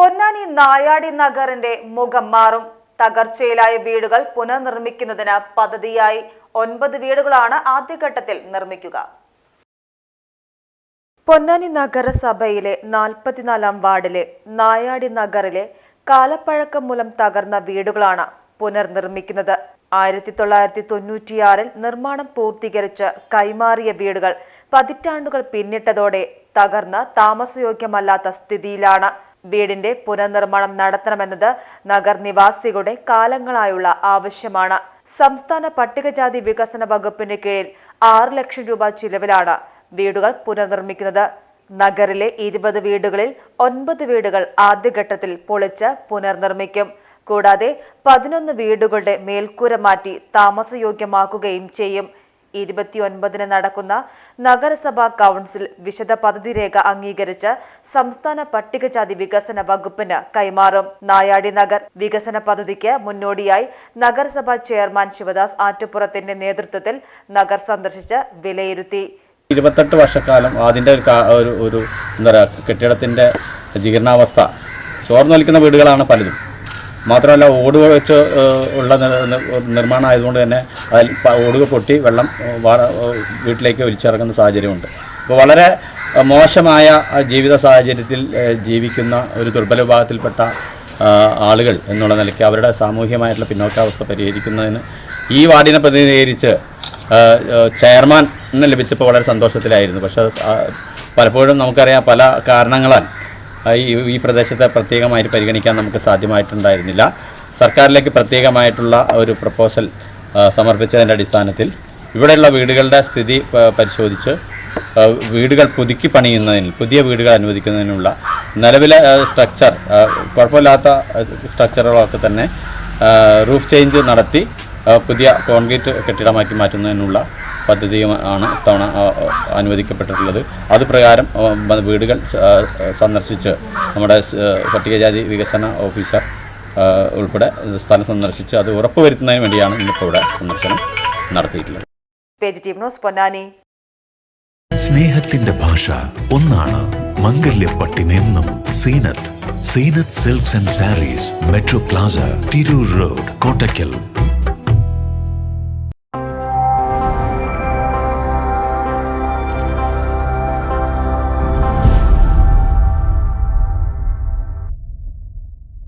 പൊന്നാനി നായാടി നഗറിന്റെ മുഖം മാറും. തകർച്ചയിലായ വീടുകൾ പുനർനിർമ്മിക്കുന്നതിന് പദ്ധതിയായി ഒൻപത് വീടുകളാണ് ആദ്യഘട്ടത്തിൽ നിർമ്മിക്കുക. പൊന്നാനി നഗരസഭയിലെ നാൽപ്പത്തിനാലാം വാർഡിലെ നായാടി നഗറിലെ കാലപ്പഴക്കം മൂലം തകർന്ന വീടുകളാണ് പുനർനിർമ്മിക്കുന്നത്. ആയിരത്തി തൊള്ളായിരത്തി തൊണ്ണൂറ്റിയാറിൽ നിർമ്മാണം പൂർത്തീകരിച്ച് കൈമാറിയ വീടുകൾ പതിറ്റാണ്ടുകൾ പിന്നിട്ടതോടെ തകർന്ന് താമസയോഗ്യമല്ലാത്ത സ്ഥിതിയിലാണ് വീടിന്റെ പുനർനിർമ്മാണം നടത്തണമെന്നത് നഗർ നിവാസികളുടെ കാലങ്ങളായുള്ള ആവശ്യമാണ്. സംസ്ഥാന പട്ടികജാതി വികസന വകുപ്പിന് കീഴിൽ ആറ് ലക്ഷം രൂപ ചിലവിലാണ് വീടുകൾ പുനർനിർമ്മിക്കുന്നത്. നഗറിലെ ഇരുപത് വീടുകളിൽ ഒൻപത് വീടുകൾ ആദ്യഘട്ടത്തിൽ പൊളിച്ച് പുനർനിർമ്മിക്കും. കൂടാതെ പതിനൊന്ന് വീടുകളുടെ മേൽക്കൂര മാറ്റി താമസയോഗ്യമാക്കുകയും ചെയ്യും. ഇരുപത്തിയൊൻപതിന് നടക്കുന്ന നഗരസഭാ കൗൺസിൽ വിശദ പദ്ധതി രേഖ അംഗീകരിച്ച് സംസ്ഥാന പട്ടികജാതി വികസന വകുപ്പിന് കൈമാറും. നായാടി നഗർ വികസന പദ്ധതിക്ക് മുന്നോടിയായി നഗരസഭാ ചെയർമാൻ ശിവദാസ് ആറ്റുപുറത്തിന്റെ നേതൃത്വത്തിൽ നഗർ സന്ദർശിച്ച് വിലയിരുത്തി. ഇരുപത്തെട്ട് വർഷക്കാലം അതിന്റെ ഒരു ഒരു എന്താ പറയുക കെട്ടിടത്തിന്റെ ജീർണാവസ്ഥ ചോർന്നു നിൽക്കുന്ന വീടുകളാണ് പലതും. മാത്രമല്ല ഓട് വെച്ച് ഉള്ള നിർ- നിർ- നിർമ്മാണം ആയതുകൊണ്ട് തന്നെ അതിൽ ഓടുക പൊട്ടി വെള്ളം വീട്ടിലേക്ക് ഒലിച്ചിറങ്ങുന്ന സാഹചര്യമുണ്ട്. അപ്പോൾ വളരെ മോശമായ ജീവിത സാഹചര്യത്തിൽ ജീവിക്കുന്ന ഒരു ദുർബല വിഭാഗത്തിൽപ്പെട്ട ആളുകൾ എന്നുള്ള നിലയ്ക്ക് അവരുടെ സാമൂഹികമായിട്ടുള്ള പിന്നോക്കാവസ്ഥ പരിഹരിക്കുന്നതിന് ഈ വാർഡിനെ പ്രതിനിധീകരിച്ച് ചെയർമാൻ ലഭിച്ചപ്പോൾ വളരെ സന്തോഷത്തിലായിരുന്നു. പക്ഷേ പലപ്പോഴും നമുക്കറിയാം പല കാരണങ്ങളാൽ ഈ ഈ പ്രദേശത്തെ പ്രത്യേകമായിട്ട് പരിഗണിക്കാൻ നമുക്ക് സാധ്യമായിട്ടുണ്ടായിരുന്നില്ല. സർക്കാരിലേക്ക് പ്രത്യേകമായിട്ടുള്ള ഒരു പ്രപ്പോസൽ സമർപ്പിച്ചതിന്റെ അടിസ്ഥാനത്തിൽ ഇവിടെയുള്ള വീടുകളുടെ സ്ഥിതി പരിശോധിച്ച് വീടുകൾ പുതുക്കി പണിയുന്നതിന് പുതിയ വീടുകൾ അനുവദിക്കുന്നതിനുള്ള നിലവിലെ സ്ട്രക്ചർ കുഴപ്പമില്ലാത്ത സ്ട്രക്ചറുകളൊക്കെ തന്നെ റൂഫ് ചേഞ്ച് നടത്തി പുതിയ കോൺക്രീറ്റ് കെട്ടിടമാക്കി മാറ്റുന്നതിനുള്ള പദ്ധതിയുമാണ് ഇത്തവണ അനുവദിക്കപ്പെട്ടിട്ടുള്ളത്. അത് പ്രകാരം വീടുകൾ സന്ദർശിച്ച് നമ്മുടെ പട്ടികജാതി വികസന ഓഫീസർ ഉൾപ്പെടെ സ്ഥലം സന്ദർശിച്ച് അത് ഉറപ്പുവരുത്തുന്നതിന് വേണ്ടിയാണ് ഇന്നിപ്പോൾ ഇവിടെ സന്ദർശനം നടത്തിയിട്ടുള്ളത്. സ്നേഹത്തിന്റെ ഭാഷ ഒന്നാണ് മംഗല്യപ്പട്ടിനെന്നും Zeenath. Zeenath silks and sarees metro plaza Tirur road Kottakkal.